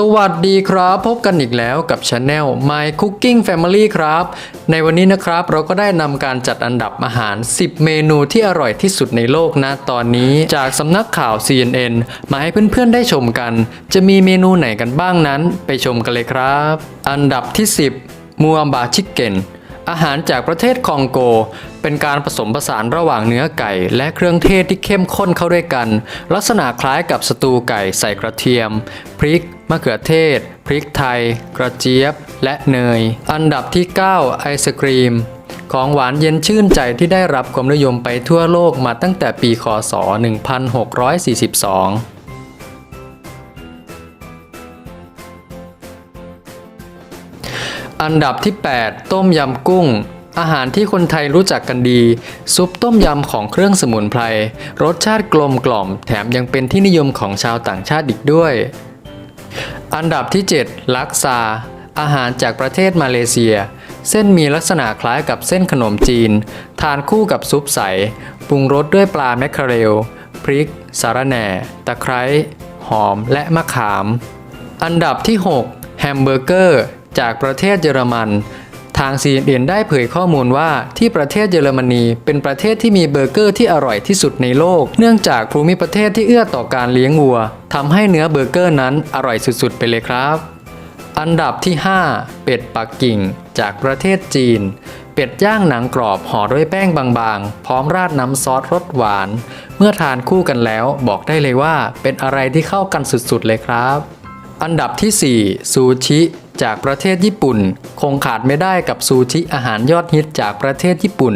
สวัสดีครับ พบกันอีกแล้วกับช anel My Cooking Family ครับ ในวันนี้นะครับเราก็ได้นำการจัดอันดับอาหาร 10 เมนูที่อร่อยที่สุดในโลกนะตอนนี้ จากสำนักข่าว CNN มาให้เพื่อนๆได้ชมกัน จะมีเมนูไหนกันบ้างนั้น ไปชมกันเลยครับ อันดับที่ 10 มูอัมบาชิคเก้นอาหารจากประเทศคองโก เป็นการผสมผสานระหว่างเนื้อไก่ และเครื่องเทศที่เข้มข้นเข้าด้วยกัน ลักษณะคล้ายกับสตูไก่ใส่กระเทียม พริก มะเขือเทศ พริกไทย กระเจี๊ยบ และเนย อันดับที่ 9 ไอศกรีม ของหวานเย็นชื่นใจที่ได้รับความนิยมไปทั่วโลกมาตั้งแต่ปีคศ 1642อันดับที่ 8 ต้มยำกุ้ง อาหารที่คนไทยรู้จักกันดี ซุปต้มยำของเครื่องสมุนไพร รสชาติกลมกล่อม แถมยังเป็นที่นิยมของชาวต่างชาติอีกด้วย อันดับที่ 7 ลักซา อาหารจากประเทศมาเลเซีย เส้นมีลักษณะคล้ายกับเส้นขนมจีน ทานคู่กับซุปใส ปรุงรสด้วยปลาแมคเคอเรล พริก สาระแหน่ ตะไคร้ หอม และมะขาม อันดับที่ 6 แฮมเบอร์เกอร์ จากประเทศเยอรมัน ทาง CNN ได้เผยข้อมูลว่าที่ประเทศเยอรมนีเป็นประเทศที่มีเบอร์เกอร์ที่อร่อยที่สุดในโลก เนื่องจากภูมิประเทศที่เอื้อต่อการเลี้ยงวัวทำให้เนื้อเบอร์เกอร์นั้นอร่อยสุดๆ ไปเลยครับ อันดับที่ 5 เป็ดปักกิ่ง จากประเทศจีน เป็ดย่างหนังกรอบห่อด้วยแป้งบางๆ พร้อมราดน้ำซอสรสหวาน เมื่อทานคู่กันแล้วบอกได้เลยว่าเป็นอะไรที่เข้ากันสุดๆเลยครับ อันดับที่ 4 ซูชิ จากประเทศญี่ปุ่น คงขาดไม่ได้กับซูชิอาหารยอดฮิตจากประเทศญี่ปุ่น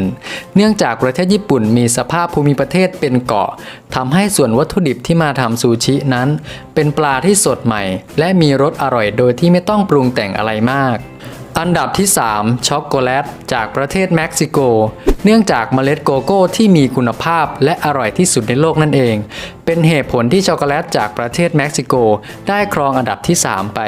เนื่องจากประเทศญี่ปุ่นมีสภาพภูมิประเทศเป็นเกาะทำให้ส่วนวัตถุดิบที่มาทำซูชินั้น เป็นปลาที่สดใหม่ และมีรสอร่อยโดยที่ไม่ต้องปรุงแต่งอะไรมาก อันดับที่ 3 ช็อกโกแลต จากประเทศเม็กซิโก เนื่องจากเมล็ดโกโก้ที่มีคุณภาพและอร่อยที่สุดในโลกนั่นเอง เป็นเหตุผลที่ช็อกโกแลตจากประเทศเม็กซิโก ได้ครองอันดับที่ 3 ไป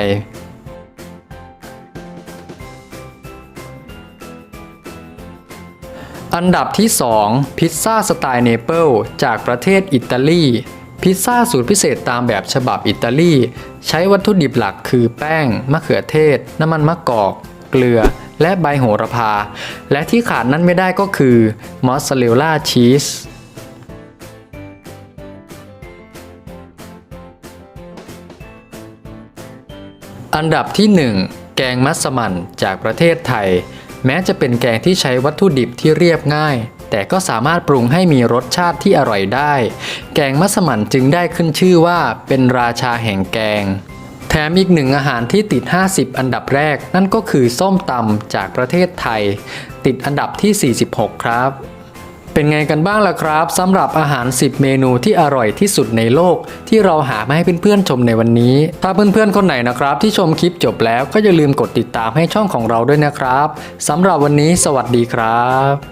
อันดับที่ 2 พิซซ่าสไตล์เนเปิลจากประเทศอิตาลี พิซซ่าสูตรพิเศษตามแบบฉบับอิตาลี ใช้วัตถุดิบหลักคือแป้ง มะเขือเทศ น้ำมันมะกอก เกลือ และใบโหระพา และที่ขาดนั้นไม่ได้ก็คือมอสซาเรลล่าชีสอันดับที่ 1 แกงมัสมั่นจากประเทศไทย แม้จะเป็นแกงที่ใช้วัตถุดิบที่เรียบง่าย แต่ก็สามารถปรุงให้มีรสชาติที่อร่อยได้ แกงมัสมั่นจึงได้ขึ้นชื่อว่าเป็นราชาแห่งแกง แถมอีกหนึ่งอาหารที่ติด 50 อันดับแรก นั่นก็คือส้มตำจากประเทศไทย ติดอันดับที่ 46 ครับ เป็นไงกันบ้างล่ะครับสำหรับอาหาร 10 เมนูที่อร่อยที่สุดในโลก ที่เราหามาให้เพื่อนๆชมในวันนี้ ถ้าเพื่อนๆคนไหนนะครับ ที่ชมคลิปจบแล้วก็อย่าลืมกดติดตามให้ช่องของเราด้วยนะครับสำหรับวันนี้ สวัสดีครับ